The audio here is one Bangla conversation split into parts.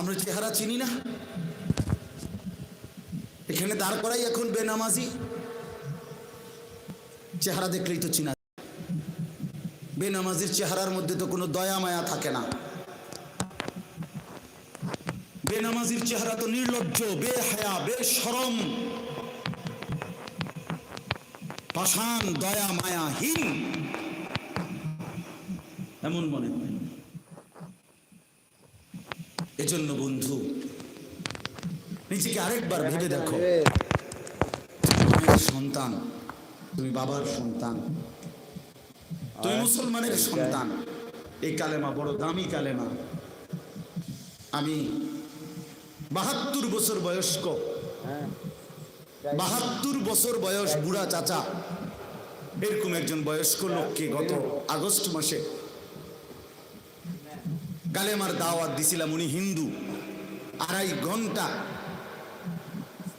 আমরা চেহারা চিনি না। এখানে দাঁড় করাই এখন বেনামাজি। চেহারা দেখলেই তো চিনা বেনামাজির চেহারার মধ্যে তো কোনো দয়া মায়া থাকে না। বেনামাজির চেহারা তো নির্লজ্জ, বেহায়া বেসরম পাষাণ, দয়া মায়াহীন এমন মনে হয় এজন্য বন্ধু নিজেকে আরেকবার ভেবে দেখো। সন্তান তুমি বাবার সন্তান তুমি মুসলমানের সন্তান। এই কালেমা বড় দামি কালেমা। আমি বাহাত্তর বছর বয়স্ক। বাহাত্তর বছর বয়স বুড়া চাচা। এরকম একজন বয়স্ক লোককে গত আগস্ট মাসে কালেমার দাওয়াত দিছিলাম উনি হিন্দু। আড়াই ঘণ্টা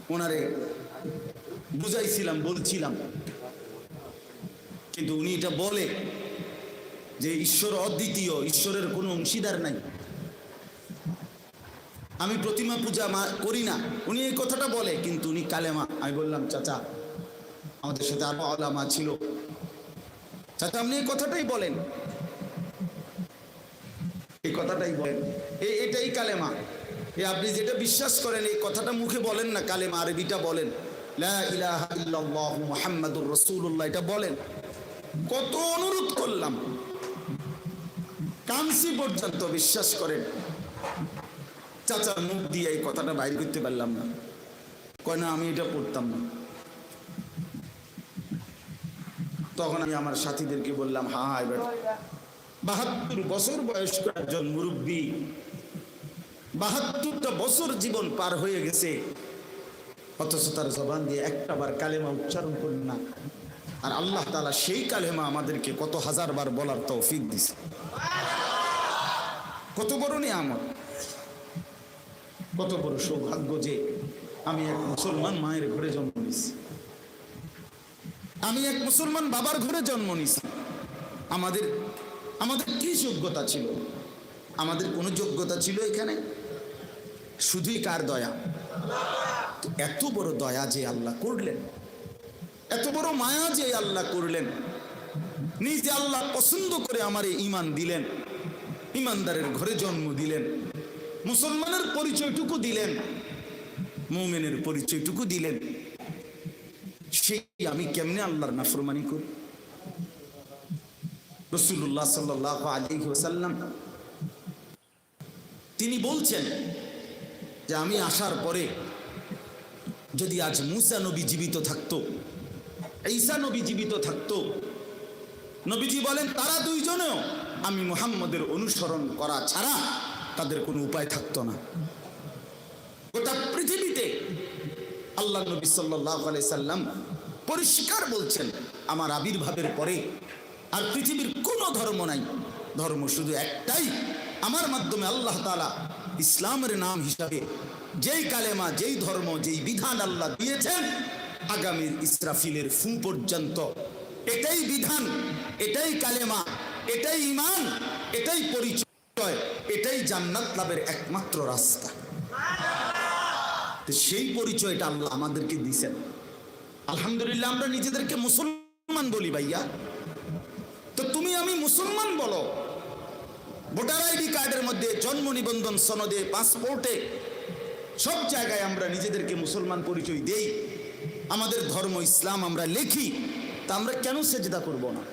ওনারে বুঝাইছিলাম, বলছিলাম। কিন্তু উনি এটা বলে যে ঈশ্বর অদ্বিতীয়, ঈশ্বরের কোনো অংশীদার নাই। আমি প্রতিমা পূজা করি না, উনি এই কথাটা বলে, কিন্তু উনি কালেমা। আমি বললাম, চাচা, আমাদের সাথে আরও আলামা ছিল। চাচা, আপনি এই কথাটাই বলেন। এই কথাটাই বলেন। এই এটাই কালেমা। এ আপনি যেটা বিশ্বাস করেন, এই কথাটা মুখে বলেন না, কালেমা আরবিটা বলেন। রাসূলুল্লাহ, এটা বলেন। কত অনুরোধ করলাম। কামসি পর্যন্ত বিশ্বাস করেন। চাচার মুখ দিয়ে এই কথাটা বাইর করতে পারলাম না। কয় আমি এটা পড়তাম না। তখন আমি আমার সাথীদেরকে বললাম হা হা এবার বাহাত্তর বছর বয়স্ক একজন মুরব্বী, বাহাত্তরটা বছর জীবন পার হয়ে গেছে। অথচ তার জবান দিয়ে একটা বার কালেমা উচ্চারণ করল না। আর আল্লাহ তালা সেই কালেমা আমাদেরকে কত হাজার বার বলার তৌফিক দিছে। কত বড় নিয়ামত। কত বড় সৌভাগ্য যে আমি এক মুসলমান মায়ের ঘরে জন্ম নিছি আমি এক মুসলমান বাবার ঘরে জন্ম নিছি আমাদের আমাদের কি যোগ্যতা ছিল? আমাদের কোনো যোগ্যতা ছিল এখানে? শুধুই কার দয়া? এত বড় দয়া যে আল্লাহ করলেন। এত বড় মায়া যে আল্লাহ করলেন। নিজে আল্লাহ পছন্দ করে আমারে ইমান দিলেন। ইমানদারের ঘরে জন্ম দিলেন। মুসলমানের পরিচয়টুকু দিলেন। মোমেনের পরিচয়টুকু দিলেন। সেই আমি কেমনে আল্লাহর নাফরমানি করি রসুল্লাহ সাল্লাহ আলী ওসাল্লাম তিনি বলছেন যে আমি আসার পরে যদি আজ মুসা নবী জীবিত থাকতো, ঈসা নবী জীবিত থাকতো, নবীজি বলেন, তারা দুইজনেও আমি মুহাম্মদের অনুসরণ করা ছাড়া তাদের কোনো উপায় থাকতো না। গোটা পৃথিবীতে আল্লাহ নবী সাল্লাহ সাল্লাম পরিষ্কার বলছেন, আমার আবির্ভাবের পরে আর পৃথিবীর কোনো ধর্ম নাই। ধর্ম শুধু একটাই। আমার মাধ্যমে আল্লাহ তালা ইসলামের নাম হিসাবে যেই কালেমা, যেই ধর্ম, যেই বিধান আল্লাহ দিয়েছেন, আগামীর ইসরাফিলের ফু পর্যন্ত এটাই বিধান, এটাই কালেমা, এটাই ইমান এটাই পরিচয়, এটাই জান্নাত লাভের একমাত্র রাস্তা। সেই পরিচয়টা আল্লাহ আমাদেরকে দিছেন আলহামদুলিল্লাহ আমরা নিজেদেরকে মুসলমান বলি ভাইয়া। তো তুমি আমি মুসলমান বলো। ভোটার আইডি কার্ডের মধ্যে জন্ম নিবন্ধন সনদে, পাসপোর্টে, সব জায়গায় আমরা নিজেদেরকে মুসলমান পরিচয় দেই। আমাদের ধর্ম ইসলাম আমরা লিখি, তা আমরা কেন সেজদা করব না?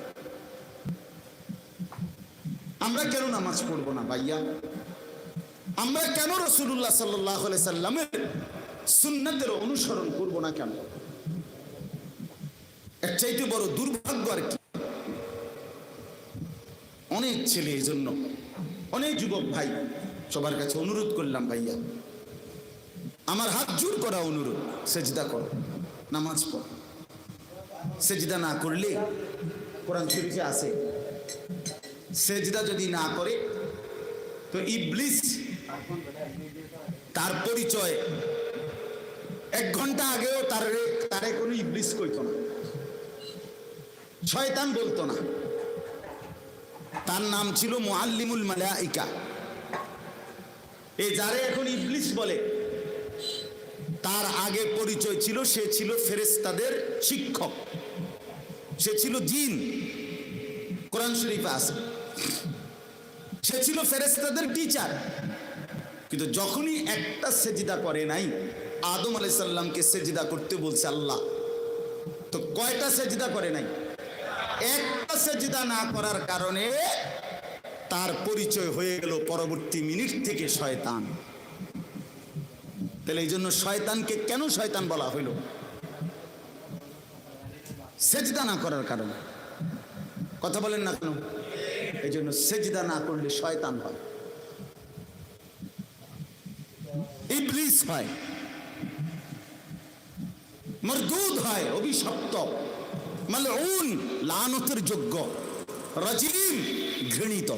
আমরা কেন নামাজ পড়ব না ভাইয়া? আমরা কেন রসুল্লাহ সাল্লাহ সাল্লামের সুন্নাতের অনুসরণ করব না কেন? এর চাইতে বড় দুর্ভাগ্য আর কি? অনেক ছেলে এই জন্য। অনেক যুবক ভাই, সবার কাছে অনুরোধ করলাম ভাইয়া। আমার হাত জোর করা অনুরোধ, সেজদা করো, নামাজ পড়ো। সেজদা না করলে কোরআন শরীফে আছে। সেজদা যদি না করে, তো ইবলিস তার পরিচয় এক ঘণ্টা আগেও তার, তারে কোনো ইবলিস কইতো না। শয়তান বলতো না। তার নাম ছিল মুআল্লিমুল মালাইকা। এ যারে এখন ইবলিস বলে, তার আগে পরিচয় ছিল, সে ছিল ফেরেস্তাদের শিক্ষক। সে ছিল জিন। কোরআন শরীফে আছে। সে ছিল ফেরেস্তাদের টিচার কিন্তু যখনই একটা সেজিদা করে নাই, আদম আলাইসাল্লামকে সেজিদা করতে বলছে আল্লাহ। তো কয়টা সেজিদা করে নাই? একটা সেজিদা না করার কারণে তার পরিচয় হয়ে গেল পরবর্তী মিনিট থেকে শয়তান। তাহলে এই জন্য শয়তানকে কেন শয়তান বলা হইল? সেজদা না করার কারণে। কথা বলেন না কেন? এই জন্য সেজদা না করলে শয়তান হয়। ইবলিস হয়। মরদুদ হয়, অভিশপ্ত। মালউন লানতের যোগ্য, রাজিম ঘৃণিত।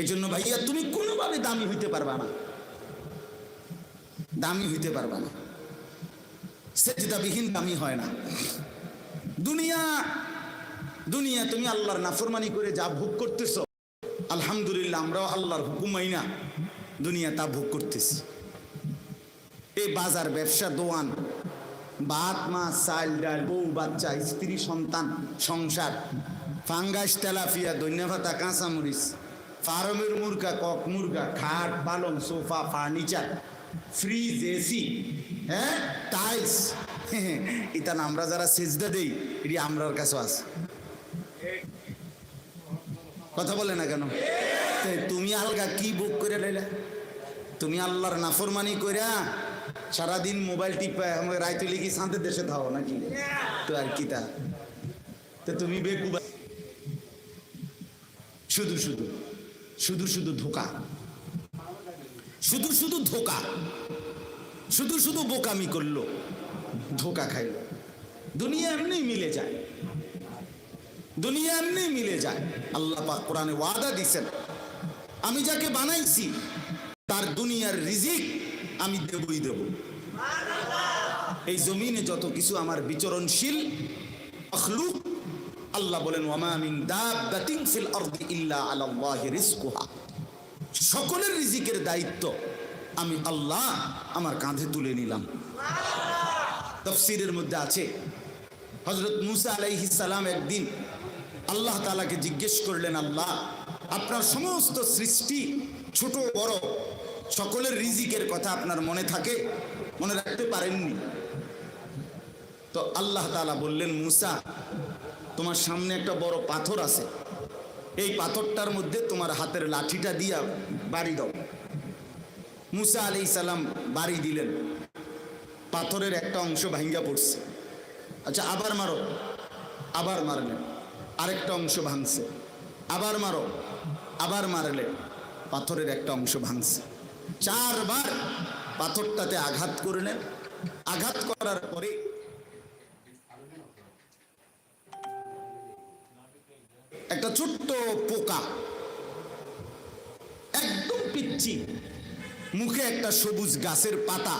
এই জন্য ভাইয়া, তুমি কোনোভাবে দামি হইতে পারবা না। দামি হইতে পারবা না। সেজদাবিহীন দামি হয় না। দুনিয়া দুনিয়া, তুমি আল্লাহর নাফরমানি করে যা ভোগ করতেছ, আলহামদুলিল্লাহ আমরাও আল্লাহর হুকুমাই না দুনিয়া তা ভোগ করতেছি। এই বাজার, ব্যবসা, দোয়ান ভাত মাছ চাল ডাল, বউ, বাচ্চা, স্ত্রী, সন্তান, সংসার। ফাঙ্গাস তেলাফিয়া ধন্যভাতা, কাঁচামরিচ, ফার্মের মুরগা, কক মুরগা, খাট পালং সোফা, ফার্নিচার, ফ্রিজ, এসি হ্যাঁ টাইলস। ইতান আমরা যারা সেজদা দেই, এটি আমরার কাছে আছে। কথা বলে না কেন? তুমি আলগা কি বুক করে লাইলা? তুমি আল্লাহর নাফরমানি কইরা সারাদিন মোবাইল টিপা আমাকে রাইতে লিখি শান্তির দেশে থাও নাকি? তো আর কি তা? তো তুমি বেকুবা শুধু শুধু শুধু শুধু ধোকা। শুধু শুধু ধোকা। শুধু শুধু বোকামি করল। ধোকা খাইলো। দুনিয়া এমনি মিলে যায়। দুনিয়া এমনি মিলে যায়। আল্লাহ পাক কোরআনে ওয়াদা দিছেন। আমি যাকে বানাইছি, তার দুনিয়ার রিজিক আমি দেবই দেব। এই জমিনে যত কিছু আমার বিচরণশীল, মখলুক, আল্লাহ বলেন, ওয়ামা মিন দাব্বাতিন ফিল সকলের রিজিকের দায়িত্ব আমি আল্লাহ আমার কাঁধে তুলে নিলাম। তফসিরের মধ্যে আছে হজরত মুসা আলাইহিস সালাম একদিন আল্লাহ তালাকে জিজ্ঞেস করলেন, আল্লাহ, আপনার সমস্ত সৃষ্টি ছোট বড় সকলের রিজিকের কথা আপনার মনে থাকে, মনে রাখতে পারেননি। তো আল্লাহ তালা বললেন, মুসা, তোমার সামনে একটা বড় পাথর আছে। এই পাথরটার মধ্যে তোমার হাতের লাঠিটা দিয়া বাড়ি দাও। মুসা আলি সালাম বাড়ি দিলেন। পাথরের একটা অংশ ভাঙ্গা পড়ছে। আচ্ছা আবার মারো। আবার মারলেন আরেকটা অংশ ভাঙছে। আবার মারো। আবার মারলে। পাথরের একটা অংশ ভাঙছে। চারবার পাথরটাতে আঘাত করলেন আঘাত করার পরে একটা ছোট্ট পোকা, একদম পিচ্ছি মুখে একটা সবুজ গাছের পাতা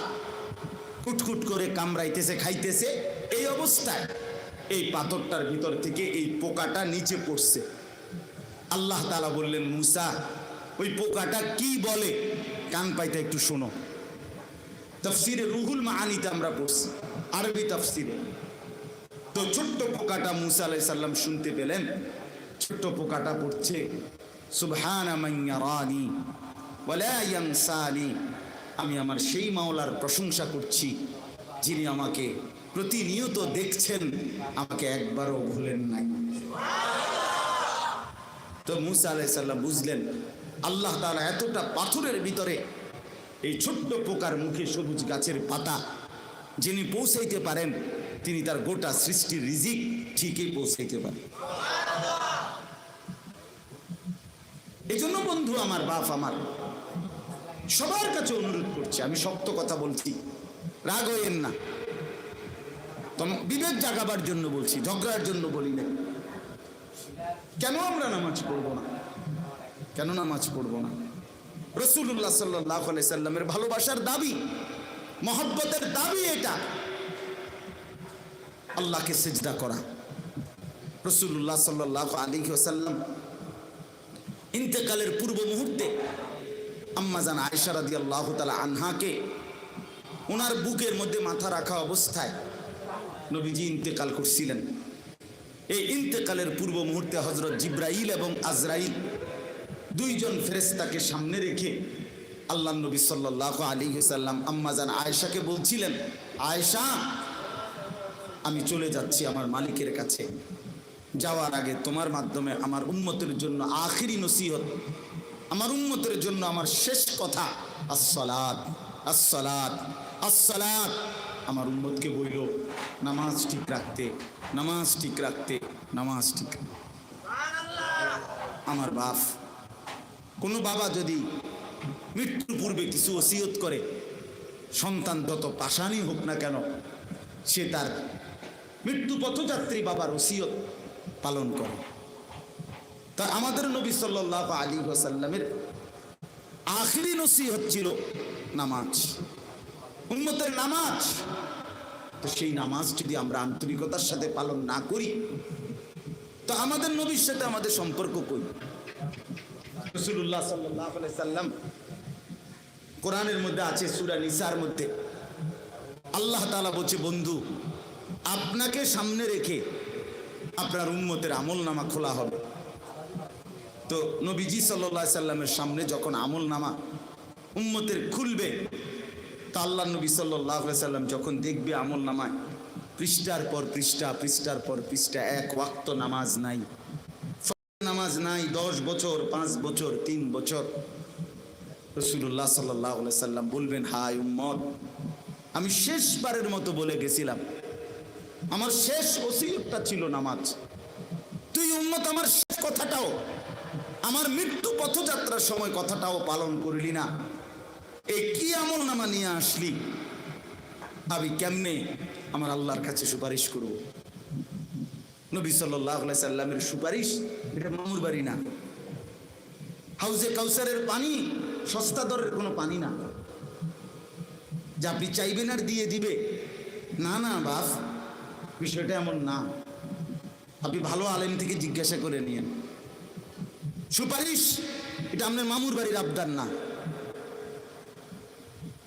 কুটকুট করে কামড়াইতেছে, খাইতেছে। এই অবস্থায় এই পাথরটার ভিতর থেকে এই পোকাটা নিচে পড়ছে। আল্লাহ তালা বললেন, মুসা ওই পোকাটা কি বলে? কান পাইতে একটু শোনো। তফসিরে রুহুল মাহানিতে আমরা পড়ছি, আরবি তফসিরে। তো ছোট্ট পোকাটা মুসা আলাই সাল্লাম শুনতে পেলেন, ছোট্ট পোকাটা পড়ছে, সুবহানা আমি আমার সেই মাওলার প্রশংসা করছি, যিনি আমাকে প্রতিনিয়ত দেখছেন, আমাকে একবারও ভুলেন নাই। তো মুসা আলাইসাল্লাম বুঝলেন আল্লাহ তাআলা এতটা পাথরের ভিতরে এই ছোট্ট পোকার মুখে সবুজ গাছের পাতা যিনি পৌঁছাইতে পারেন, তিনি তার গোটা সৃষ্টির রিজিক ঠিকই পৌঁছাইতে পারেন। এই জন্য বন্ধু, আমার বাপ আমার, সবার কাছে অনুরোধ করছি, আমি শক্ত কথা বলছি, রাগ হইয়েন না। বিবেক জাগাবার জন্য বলছি, ঝগড়ার জন্য বলি না কেন আমরা নামাজ পড়ব না? কেন নামাজ পড়ব না? রসুল্লাহ সাল্লাহ সাল্লামের ভালোবাসার দাবি, মহব্বতের দাবি এটা। আল্লাহকে সেজদা করা। রসুল্লাহ সাল্লাহ আলী সাল্লাম ইন্তেকালের পূর্ব মুহূর্তে আম্মাজান আয়সা রাদি আল্লাহ তালা আনহাকে ওনার বুকের মধ্যে মাথা রাখা অবস্থায় নবীজি ইন্তেকাল করছিলেন। এই ইন্তেকালের পূর্ব মুহূর্তে হজরত জিব্রাইল এবং আজরাইল দুইজন ফেরেস্তাকে সামনে রেখে আল্লাহ নবী সাল্লাহ আলী সাল্লাম আম্মাজান আয়েশাকে বলছিলেন, আয়েশা, আমি চলে যাচ্ছি আমার মালিকের কাছে। যাওয়ার আগে তোমার মাধ্যমে আমার উন্মতের জন্য আখিরি নসিহত, আমার উন্মতের জন্য আমার শেষ কথা, আসসালাত আসসালাত আসসালাত। আমার উন্মতকে বইল নামাজ ঠিক রাখতে, নামাজ ঠিক রাখতে, নামাজ ঠিক আমার বাপ কোনো বাবা যদি মৃত্যুর পূর্বে কিছু ওসিয়ত করে, সন্তান যত পাশানি হোক না কেন, সে তার মৃত্যু পথযাত্রী বাবার ওসিয়ত পালন করে। তা আমাদের নবী সাল্লাহ আলী ওসাল্লামের আখিরি নসিহত ছিল নামাজ। উন্মতের নামাজ। তো সেই নামাজ যদি আমরা আন্তরিকতার সাথে পালন না করি, তো আমাদের নবীর সাথে আমাদের সম্পর্ক কই? রসুল্লাহ সাল্লাহ সাল্লাম কোরআনের মধ্যে আছে সুরা নিসার মধ্যে। আল্লাহ তালা বলছে, বন্ধু, আপনাকে সামনে রেখে আপনার উম্মতের আমল নামা খোলা হবে। তো নবীজি সাল্লাহ সাল্লামের সামনে যখন আমল নামা উম্মতের খুলবে, তা আল্লাহ নবী সাল্লাহ সাল্লাম যখন দেখবে আমল নামায় পৃষ্ঠার পর পৃষ্ঠা, পৃষ্ঠার পর পৃষ্ঠা, এক ওয়াক্ত নামাজ নাই। নামাজ নাই, দশ বছর, পাঁচ বছর, তিন বছর। রসুল্লাহ সাল্লাহ সাল্লাম বলবেন হাই উম্মত, আমি শেষবারের মতো বলে গেছিলাম। আমার শেষ ওসিয়তটা ছিল নামাজ। তুই উম্মত, আমার শেষ কথাটাও, আমার মৃত্যু পথযাত্রার সময় কথাটাও পালন করলি না। এই কি আমল নামা নিয়ে আসলি? আমি কেমনে? আমার আল্লাহর কাছে সুপারিশ করব। নবী সাল্লাহ সাল্লামের সুপারিশ এটা মামুর বাড়ি না। হাউজে কাউসারের পানি, সস্তা দরের কোনো পানি না। যা আপনি চাইবেন আর দিয়ে দিবে। না না বাপ বিষয়টা এমন না। আপনি ভালো আলেম থেকে জিজ্ঞাসা করে নিয়েন। সুপারিশ, এটা আপনার মামুর বাড়ির আবদার না।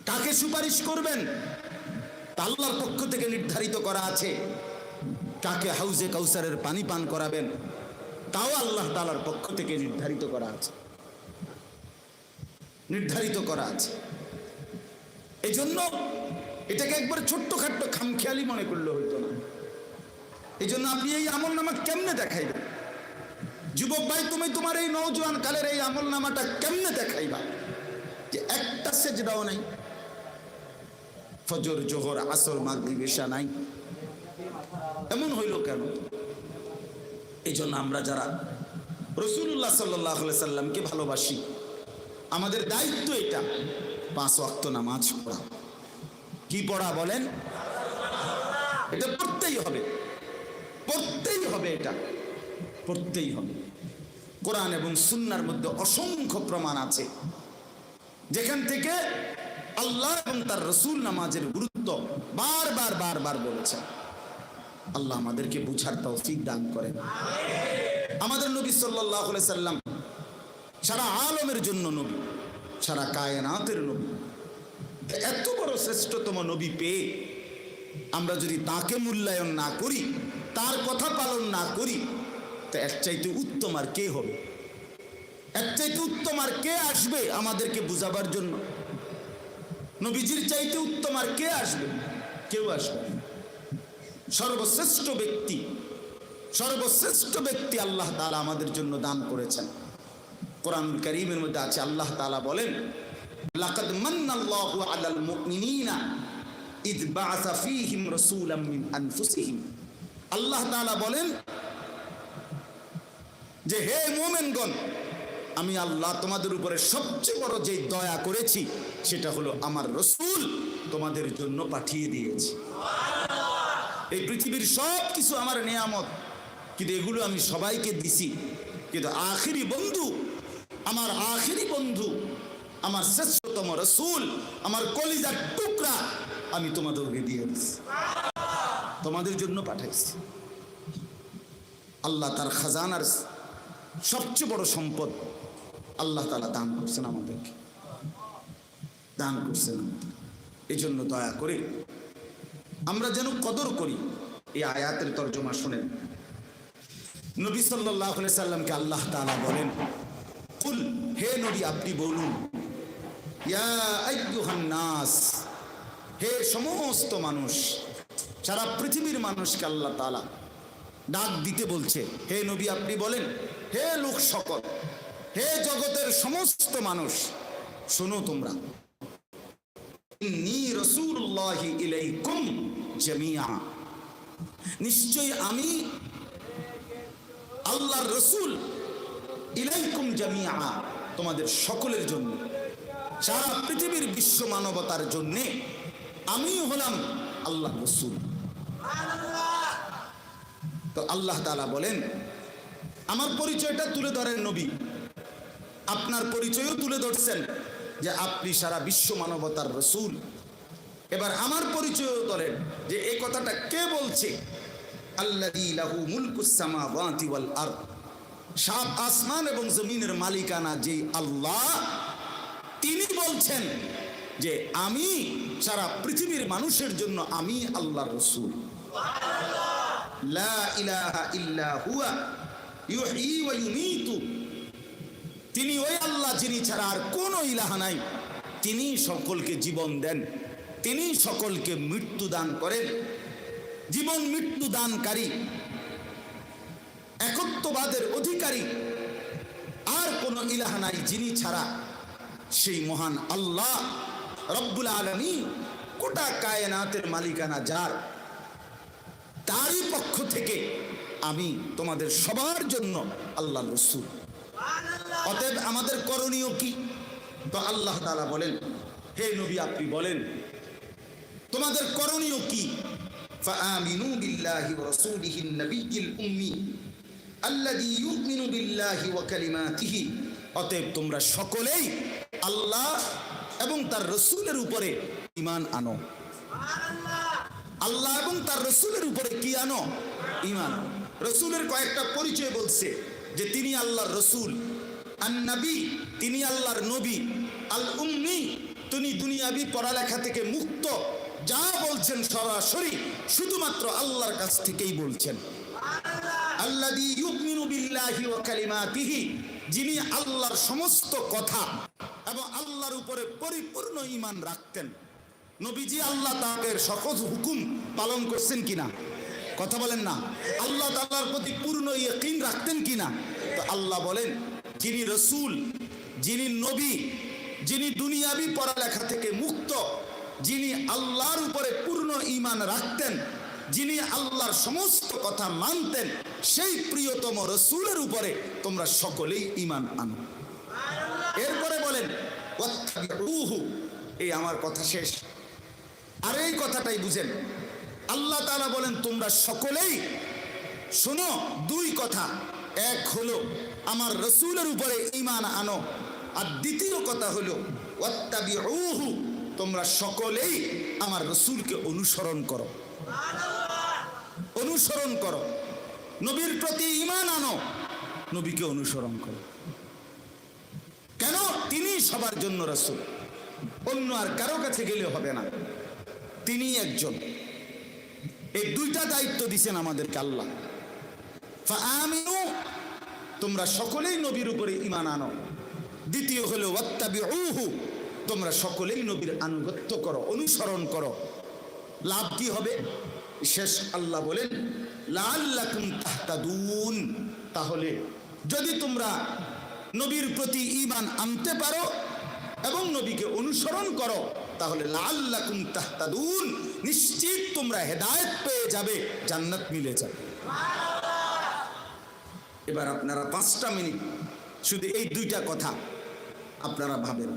কাকে সুপারিশ করবেন? তা আল্লাহর পক্ষ থেকে নির্ধারিত করা আছে। কাকে হাউজে কাউসারের পানি পান করাবেন? তাও আল্লাহ তালার পক্ষ থেকে নির্ধারিত করা আছে। নির্ধারিত করা আছে। এই জন্য এটাকে একবার ছোট্ট খাট্ট খামখেয়ালি মনে করলে হইতো না। এই জন্য আপনি এই আমল নামা কেমনে দেখাইবেন? যুবক ভাই, তুমি তোমার এই নৌজওয়ান কালের এই আমল নামাটা কেমনে দেখাইবা? যে একটা সেজদাও নাই, ফজর, জোহর, আসর, মাগরিব এশা নাই। এমন হইল কেন? এই জন্য আমরা যারা রসুল্লাহ সাল্লাহ সাল্লামকে ভালোবাসি, আমাদের দায়িত্ব এটা, পাঁচ অক্ত নামাজ পড়া। কি পড়া বলেন? এটা পড়তেই হবে পড়তেই হবে এটা, পড়তেই হবে। কোরআন এবং সুন্নার মধ্যে অসংখ্য প্রমাণ আছে। যেখান থেকে আল্লাহ এবং তার রসুল নামাজের গুরুত্ব বারবার বারবার বলেছেন। আল্লাহ আমাদেরকে বুঝার তৌফিক দান করেন। আমাদের নবী সাল্লাহ সাল্লাম সারা আলমের জন্য নবী, সারা কায়নাতের নবী। এত বড় শ্রেষ্ঠতম নবী পেয়ে আমরা যদি তাকে মূল্যায়ন না করি, তার কথা পালন না করি, তো এক চাইতে উত্তম আর কে হবে? এর চাইতে উত্তম আর কে আসবে আমাদেরকে বুঝাবার জন্য? নবীজির চাইতে উত্তম আর কে আসবে? কেউ আসবে। সর্বশ্রেষ্ঠ ব্যক্তি সর্বশ্রেষ্ঠ ব্যক্তি আল্লাহ তালা আমাদের জন্য দান করেছেন। কোরআন করিমের মধ্যে আছে, আল্লাহ তাআলা বলেন, লাকাদ মান্নাল্লাহু আলাল মুমিনিনা ইদ বাআসা ফীহিম রাসূলাম মিন আনফুসিহিম। আল্লাহ তাআলা বলেন, যে হে মুমিনগণ, আমি আল্লাহ তোমাদের উপরে সবচেয়ে বড় যে দয়া করেছি, সেটা হলো আমার রসুল তোমাদের জন্য পাঠিয়ে দিয়েছি। এই পৃথিবীর সব কিছু আমার নিয়ামত। কিন্তু এগুলো আমি সবাইকে দিছি। কিন্তু আখিরি বন্ধু, আমার আখিরি বন্ধু, আমার শ্রেষ্ঠতম রসুল, আমার কলিজার টুকরা আমি তোমাদেরকে দিয়ে দিছি। তোমাদের জন্য পাঠাইছি। আল্লাহ তার খাজানার সবচেয়ে বড় সম্পদ আল্লাহ তালা দান করছেন আমাদেরকে। দান করছেন এই জন্য দয়া করে আমরা যেন কদর করি। এই আয়াতের তর্জমা শোনেন। নবী সাল্লাহ সাল্লামকে আল্লাহ তাআলা বলেন, কুল, হে নবী, আপনি বলুন নাস হে সমস্ত মানুষ, সারা পৃথিবীর মানুষকে আল্লাহ তাআলা ডাক দিতে বলছে, হে নবী, আপনি বলেন, হে লোক সকল, হে জগতের সমস্ত মানুষ, শোনো তোমরা জামিআ নিশ্চয়ই আমি আল্লাহর রসুল ইলাইকুম জামিআ তোমাদের সকলের জন্য। সারা পৃথিবীর বিশ্ব মানবতার জন্য আমি হলাম আল্লাহ রসুল। তো আল্লাহ তাআলা বলেন, আমার পরিচয়টা তুলে ধরেন নবী। আপনার পরিচয়ও তুলে ধরছেন যে আপনি সারা বিশ্ব মানবতার রসুল। এবার আমার পরিচয়ও ধরেন যে এই কথাটা কে বলছে? আল্লাযী লাহু মুলকুস সামাওয়াতি ওয়াল আরদ। সাত আসমান এবং জমিনের মালিকানা যেই আল্লাহ, তিনি বলছেন যে আমি সারা পৃথিবীর মানুষের জন্য আমি আল্লাহর রসুল। তিনি ওই আল্লাহ যিনি ছাড়া আর কোনো ইলাহা নাই। তিনি সকলকে জীবন দেন। তিনি সকলকে মৃত্যু দান করেন। জীবন মৃত্যু দানকারী, একত্ববাদের অধিকারী। আর কোন ইলাহা নাই যিনি ছাড়া সেই মহান আল্লাহ রব্বুল আলমী গোটা কায়নাতের মালিকানা যার। তারই পক্ষ থেকে আমি তোমাদের সবার জন্য আল্লাহ রসুল। অতএব আমাদের করণীয় কি? তো আল্লাহ তালা বলেন, হে নবী আপনি বলেন তোমাদের করণীয় কি فآمنوا بالله ورسوله النبي الأمي الذي يؤمن بالله وكلماته অতএব তোমরা সকলেই আল্লাহ এবং তার রসুলের উপরে ইমান আনো আল্লাহ এবং তার রসুলের উপরে কি আনো ইমান রসুলের কয়েকটা পরিচয় বলছে যে তিনি আল্লাহর রসুল আন্নাবি তিনি আল্লাহর নবী আল উম্মি তিনি দুনিয়াবি পড়ালেখা থেকে মুক্ত যা বলছেন সরাসরি শুধুমাত্র আল্লাহর কাছ থেকেই বলছেন। যিনি আল্লাহর সমস্ত কথা এবং আল্লাহর উপরে পরিপূর্ণ ঈমান রাখতেন। নবীজি আল্লাহ তাআলার সকল হুকুম পালন করছেন কিনা? কথা বলেন না। আল্লাহ তাআলার প্রতি পূর্ণ ইয়াকিন রাখতেন কিনা? তো আল্লাহ বলেন, যিনি রসুল, যিনি নবী, যিনি দুনিয়াবি পড়ালেখা থেকে মুক্ত যিনি আল্লাহর উপরে পূর্ণ ঈমান রাখতেন, যিনি আল্লাহর সমস্ত কথা মানতেন, সেই প্রিয়তম রসুলের উপরে তোমরা সকলেই ঈমান আনো এরপরে বলেন, ওয়াত্তাবিউহু। এই আমার কথা শেষ আর এই কথাটাই বুঝেন আল্লাহ তাআলা বলেন, তোমরা সকলেই শোনো, দুই কথা এক হলো, আমার রসুলের উপরে ঈমান আনো আর দ্বিতীয় কথা হলো, ওয়াত্তাবিউহু। তোমরা সকলেই আমার রসুলকে অনুসরণ করো। অনুসরণ করো। নবীর প্রতি ঈমান আনো। নবীকে অনুসরণ করো। কেন? তিনি সবার জন্য রসুল। অন্য আর কারও কাছে গেলে হবে না। তিনি একজন। এই দুইটা দায়িত্ব দিছেন আমাদেরকে আল্লাহ। আমিনু তোমরা সকলেই নবীর উপরে ইমান আনো। দ্বিতীয় হলো ওয়াত্তাবিউহু। তোমরা সকলেই নবীর আনুগত্য করো, অনুসরণ করো। লাভ কি হবে? শেষ আল্লাহ বলেন লাল্লাকুম তাহতাদুন। তাহলে যদি তোমরা নবীর প্রতি ঈমান আনতে পারো এবং নবীকে অনুসরণ করো, তাহলে লাল্লাকুম তাহতাদুন, নিশ্চিত তোমরা হেদায়েত পেয়ে যাবে, জান্নাত মিলে যাবে। এবার আপনারা পাঁচটা মিনিট শুধু এই দুইটা কথা আপনারা ভাবেন।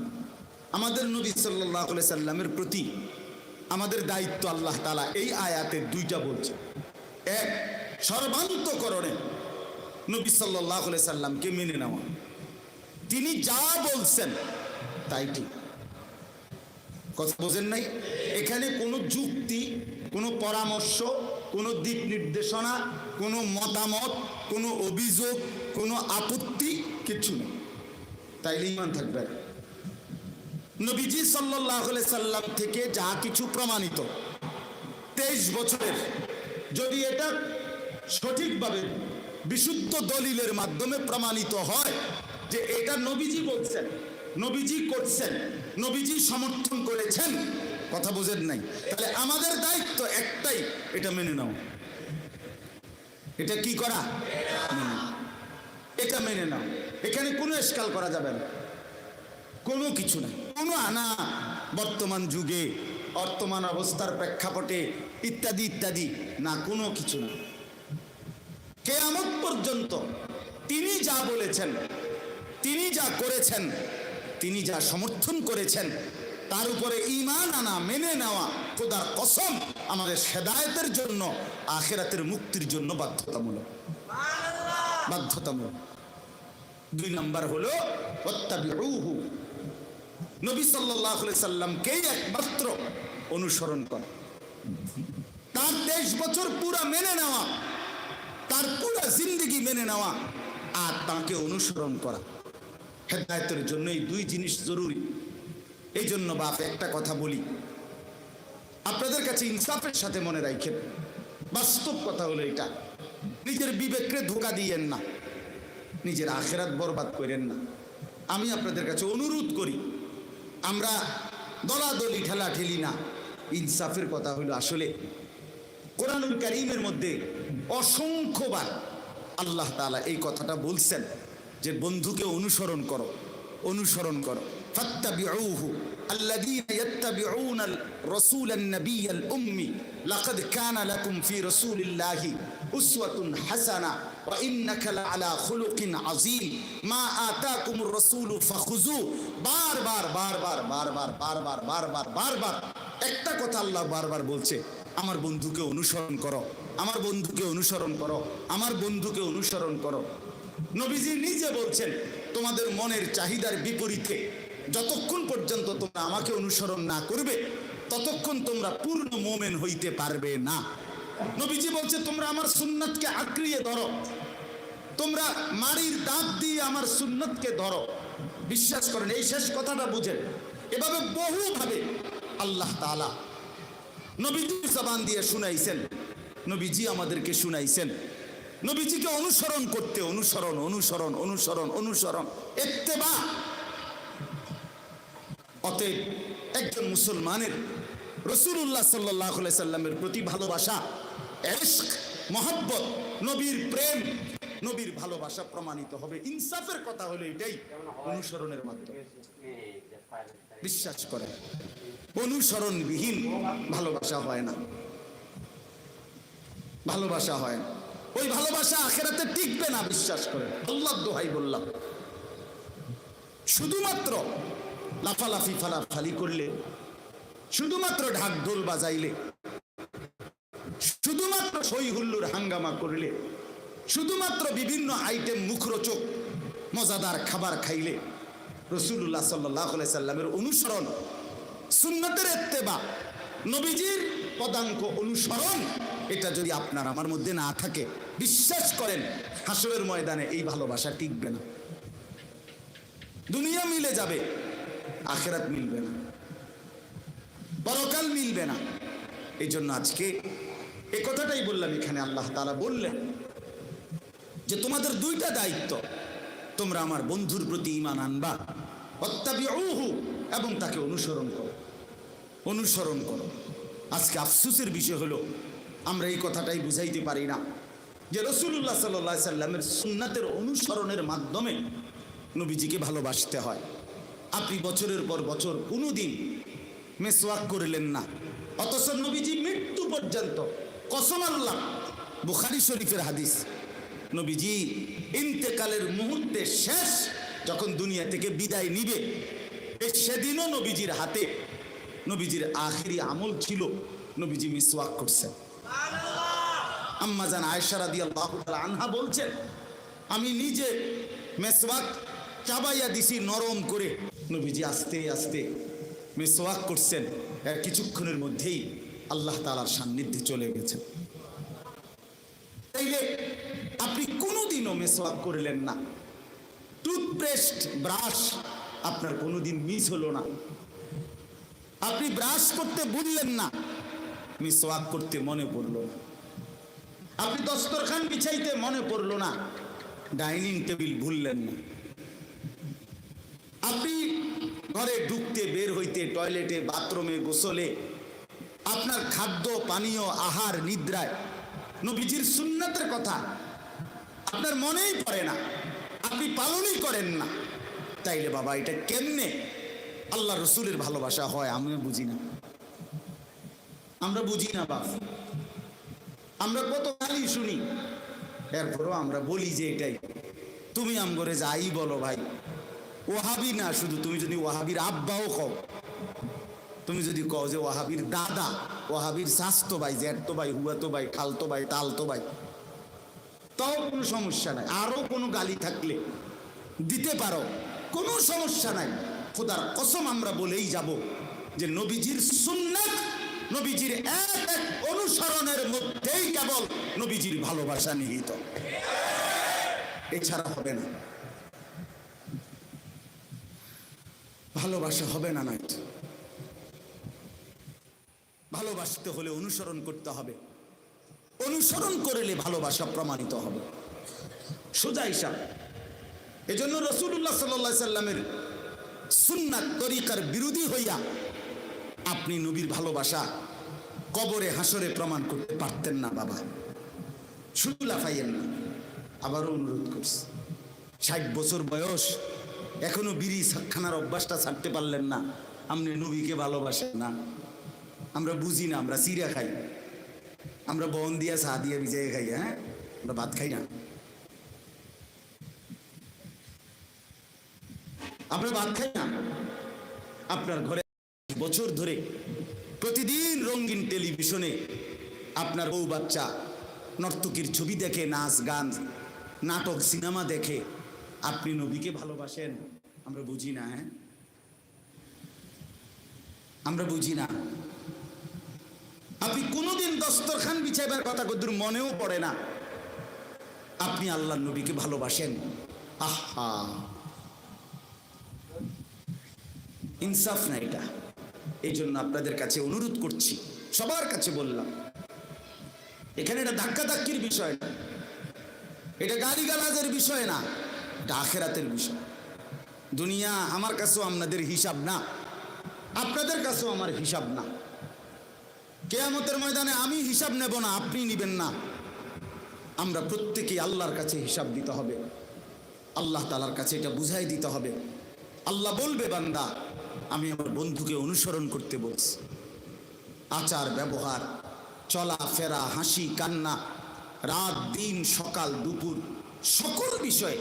আমাদের নবী সাল্লাহ সাল্লামের প্রতি আমাদের দায়িত্ব আল্লাহ তালা এই আয়াতে দুইটা বলছে। এক, সর্বান্তকরণে নবী সাল্লাহ সাল্লামকে মেনে নেওয়া। তিনি যা বলছেন তাই ঠিক। কথা বোঝেন নাই? এখানে কোনো যুক্তি, কোনো পরামর্শ, কোনো দিক নির্দেশনা, কোনো মতামত, কোনো অভিযোগ, কোনো আপত্তি কিছু নেই। তাইলে ইমান থাকবে নবীজি সাল্লাহ সাল্লাম থেকে যা কিছু প্রমাণিত। তেইশ বছরের। যদি এটা সঠিকভাবে বিশুদ্ধ দলিলের মাধ্যমে প্রমাণিত হয় যে এটা নবীজি বলছেন, নবীজি করছেন, নবীজি সমর্থন করেছেন, কথা বোঝেন নাই। তাহলে আমাদের দায়িত্ব একটাই, এটা মেনে নাও। এটা কি করা? এটা মেনে নাও। এখানে কোনো এসকাল করা যাবে না। কোনো কিছু নাই। কোনো আনা বর্তমান যুগে, বর্তমান অবস্থার প্রেক্ষাপটে ইত্যাদি ইত্যাদি না, কোনো কিছু না কেয়ামত পর্যন্ত তিনি যা বলেছেন, তিনি যা করেছেন, তিনি যা সমর্থন করেছেন, তার উপরে ইমান আনা, মেনে নেওয়া খোদার কসম আমাদের সেদায়তের জন্য, আখেরাতের মুক্তির জন্য বাধ্যতামূলক। বাধ্যতামূলক। দুই নম্বর হলো, ওয়াত্তাবিউহু। নবী আলাইহি সাল্লামকেই একমাত্র অনুসরণ করা। তার তেইশ বছর পুরা মেনে নেওয়া, তার পুরা জিন্দগি মেনে নেওয়া আর তাকে অনুসরণ করা। হেদায়তের জন্য এই দুই জিনিস জরুরি। এই জন্য বাপ, একটা কথা বলি। আপনাদের কাছে ইনসাফের সাথে মনে রাখেন। বাস্তব কথা হলো এটা। নিজের বিবেককে ধোকা দিয়েন না। নিজের আখেরাত বরবাদ করেন না। আমি আপনাদের কাছে অনুরোধ করি আমরা দলাদলি ঠেলা ঠেলি না। ইনসাফের কথা হলো আসলে কোরআনুল করিমের মধ্যে অসংখ্যবার আল্লাহ তালা এই কথাটা বলছেন যে বন্ধুকে অনুসরণ করো অনুসরণ করো। ফাত্তাবিউহু الذين يتبعون الرسول النبي الأمي لقد كان لكم في رسول الله أسوة حسنة وإنك لعلى خلق عظيم ما آتاكم الرسول فخذوه بار بار بار بار بار بار بار بار بار بار بار بار একটা কথা আল্লাহ বারবার বলছে আমার বন্ধুকে অনুসরণ করো আমার বন্ধুকে অনুসরণ করো আমার বন্ধুকে অনুসরণ করো নবীজি নিজে বলছেন তোমাদের মনের চাহিদার বিপরীতে যতক্ষণ পর্যন্ত তোমরা আমাকে অনুসরণ না করবে, ততক্ষণ তোমরা পূর্ণ মোমেন হইতে পারবে না। নবীজি বলছে, তোমরা আমার সুন্নাতকে আঁকড়িয়ে ধরো। তোমরা মারির দাঁত দিয়ে আমার সুন্নতকে ধরো। বিশ্বাস করেন, এই শেষ কথাটা বুঝেন। এভাবে বহুভাবে আল্লাহ তাআলা নবীজি জবান দিয়ে শুনাইছেন। নবীজি আমাদেরকে শুনাইছেন। নবীজিকে অনুসরণ করতে অনুসরণ অনুসরণ অনুসরণ অনুসরণ। এত্তেবা অতএব একজন মুসলমানের রসুল্লাহ সাল্লাহ সাল্লামের প্রতি ভালোবাসা, এশক, মহব্বত, নবীর প্রেম, নবীর ভালোবাসা প্রমাণিত হবে। ইনসাফের কথা হলো এটাই অনুসরণের মাধ্যমে। বিশ্বাস করে অনুসরণবিহীন ভালোবাসা হয় না। ভালোবাসা হয় না। ওই ভালোবাসা আখেরাতে টিকবে না, বিশ্বাস করে আল্লাহ দোহাই বললাম। শুধুমাত্র লাফালাফি, ফালাফালি করলে, শুধুমাত্র ঢাক ঢোল বাজাইলে, শুধুমাত্র সই হুল্লুর হাঙ্গামা করলে, শুধুমাত্র বিভিন্ন আইটেম মুখরোচক, মজাদার খাবার খাইলে রসুল্লাহ সাল্লাহ সাল্লামের অনুসরণ, সুন্নতের এত্তেবা নবীজির পদাঙ্ক অনুসরণ, এটা যদি আপনার আমার মধ্যে না থাকে, বিশ্বাস করেন, হাসরের ময়দানে এই ভালোবাসা টিকবে না। দুনিয়া মিলে যাবে। আখেরাত মিলবে না। পরকাল মিলবে না। এই জন্য আজকে এই কথাটাই বললাম এখানে, আল্লাহ তালা বললেন যে, তোমাদের দুইটা দায়িত্ব, তোমরা আমার বন্ধুর প্রতি ইমান আনবা অত্যাবিউহু এবং তাকে অনুসরণ করো। অনুসরণ করো। আজকে আফসুসের বিষয় হলো, আমরা এই কথাটাই বুঝাইতে পারি না যে রসুল্লাহ সাল্লাহ সাল্লামের সুন্নাতের অনুসরণের মাধ্যমে নবীজিকে ভালোবাসতে হয়। আপনি বছরের পর বছর কোনোদিন মেসওয়াক করলেন না। অথচ নবীজি মৃত্যু পর্যন্ত কসম আল্লাহ, বুখারি শরীফের হাদিস। নবীজি ইন্তেকালের মুহূর্তে শেষ যখন দুনিয়া থেকে বিদায় নিবে সেদিনও নবীজির হাতে। নবীজির আখিরি আমল ছিল নবীজি মিসওয়াক করছেন। আম্মাজান রাদিয়াল্লাহু তাআলা আনহা বলছেন, আমি নিজে মেসওয়াক চাবাইয়া দিছি নরম করে। নবীজি আস্তে আস্তে মেসওয়াক করছেন। এর কিছুক্ষণের মধ্যেই আল্লাহ তাআলার সান্নিধ্যে চলে গেছেন। তাইলে আপনি কোনোদিনও মেসওয়াক করলেন না। টুথপেস্ট, ব্রাশ, আপনার কোনোদিন মিস হলো না। আপনি ব্রাশ করতে ভুললেন না, মিসওয়াক করতে মনে পড়ল। আপনি দস্তরখান বিছাইতে মনে পড়ল না, ডাইনিং টেবিল ভুললেন না। আপনি ঘরে ঢুকতে বের হইতে টয়লেটে বাথরুমে গোসলে, আপনার খাদ্য, পানীয়, আহার, নিদ্রায়, নবীজির সুন্নাতের কথা আপনার মনেই পড়ে না, আপনি পালনই করেন না। তাইলে বাবা, এটা কেমনে? আল্লাহ রসুলের ভালোবাসা হয়, আমিও বুঝি না। আমরা বুঝি না, বাপ। আমরা কত গালি শুনি। এরপরও আমরা বলি যে এটাই। তুমি আমগরে যাই বলো ভাই। ওহাবি না, শুধু তুমি যদি ওহাবির আব্বাও কও। তুমি যদি কও যে ওহাবির দাদা ওহাবির স্বাস্থ্য ভাই জ্যাঠতো ভাই হুয়াতো ভাই খালতো ভাই তালতো ভাই তাও কোনো সমস্যা নাই। আরও কোনো গালি থাকলে দিতে পারো, কোনো সমস্যা নাই। খোদার কসম আমরা বলেই যাব যে নবীজির সুন্নাত নবীজির এক এক অনুসরণের মধ্যেই কেবল নবীজির ভালোবাসা নিহিত। এছাড়া হবে না। ভালোবাসা হবে না নয়? ভালোবাসতে হলে অনুসরণ করতে হবে। অনুসরণ করলে ভালোবাসা প্রমাণিত হবে। সোজা হিসাব। এজন্য রসুল্লাহ সাল্লা সাল্লামের সুন্নাত তরিকার বিরোধী হইয়া আপনি নবীর ভালোবাসা কবরে হাসরে প্রমাণ করতে পারতেন না বাবা। শুধু লাফাইয়েন না, আবারও অনুরোধ করছি। ষাট বছর বয়স এখনও বিড়ি খানার অভ্যাসটা ছাড়তে পারলেন না। আপনি নবীকে ভালোবাসেন না। আমরা বুঝি না, আমরা চিড়া খাই। আমরা বন দিয়া চা দিয়া ভিজাই খাই হ্যাঁ? আমরা ভাত খাই না। আমরা ভাত খাই না? আপনার ঘরে বছর ধরে প্রতিদিন রঙিন টেলিভিশনে আপনার বউ বাচ্চা নর্তকীর ছবি দেখে, নাচ, গান, নাটক, সিনেমা দেখে আপনি নবীকে ভালোবাসেন? আমরা বুঝি না হ্যাঁ? আমরা বুঝি না। আপনি কোনোদিন দস্তরখান বিছাইবার কথা কদ্দুর মনেও পড়ে না। আপনি আল্লাহ নবীকে ভালোবাসেন। আহা! ইনসাফ না এটা। এই জন্য আপনাদের কাছে অনুরোধ করছি, সবার কাছে বললাম, এখানে এটা ধাক্কা ধাক্কির বিষয় না। এটা গালি গালাজের বিষয় না। এটা আখেরাতের বিষয়। দুনিয়া আমার কাছেও আপনাদের হিসাব না, আপনাদের কাছেও আমার হিসাব না। কেয়ামতের ময়দানে আমি হিসাব নেব না, আপনি নিবেন না। আমরা প্রত্যেকেই আল্লাহর কাছে হিসাব দিতে হবে। আল্লাহ তালার কাছে এটা বুঝাই দিতে হবে। আল্লাহ বলবে, বান্দা, আমি আমার বন্ধুকে অনুসরণ করতে বলছি। আচার, ব্যবহার, চলা, ফেরা, হাসি, কান্না, রাত, দিন, সকাল, দুপুর, সকল বিষয়ে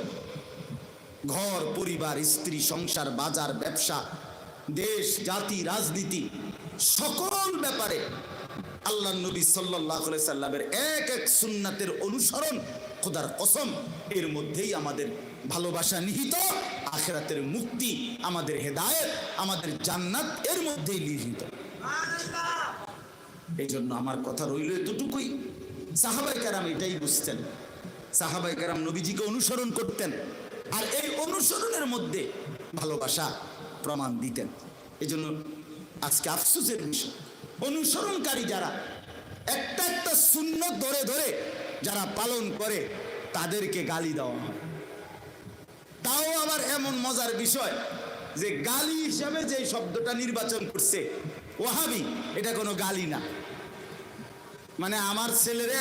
ঘর, পরিবার, স্ত্রী, সংসার, বাজার, ব্যবসা, দেশ, জাতি, রাজনীতি, সকল ব্যাপারে আল্লাহ নবী সাল্লাহ সাল্লামের এক এক সুন্নাতের অনুসরণ খোদার কসম, এর মধ্যেই আমাদের ভালোবাসা নিহিত, আখেরাতের মুক্তি, আমাদের হেদায়েত, আমাদের জান্নাত, এর মধ্যেই নিহিত। এই জন্য আমার কথা রইল এতটুকুই। সাহাবাই কারাম এটাই বুঝতেন। সাহাবাই কারাম নবীজিকে অনুসরণ করতেন। আর এই অনুসরণের মধ্যে ভালোবাসা প্রমাণ দিতেন। এই জন্য আজকে আফসোসের বিষয়। অনুসরণকারী যারা একটা একটা শূন্য ধরে ধরে যারা পালন করে, তাদেরকে গালি দেওয়া হয়। তাও আবার এমন মজার বিষয় যে গালি হিসাবে যে শব্দটা নির্বাচন করছে ওহাবি এটা কোনো গালি না। মানে আমার ছেলেরা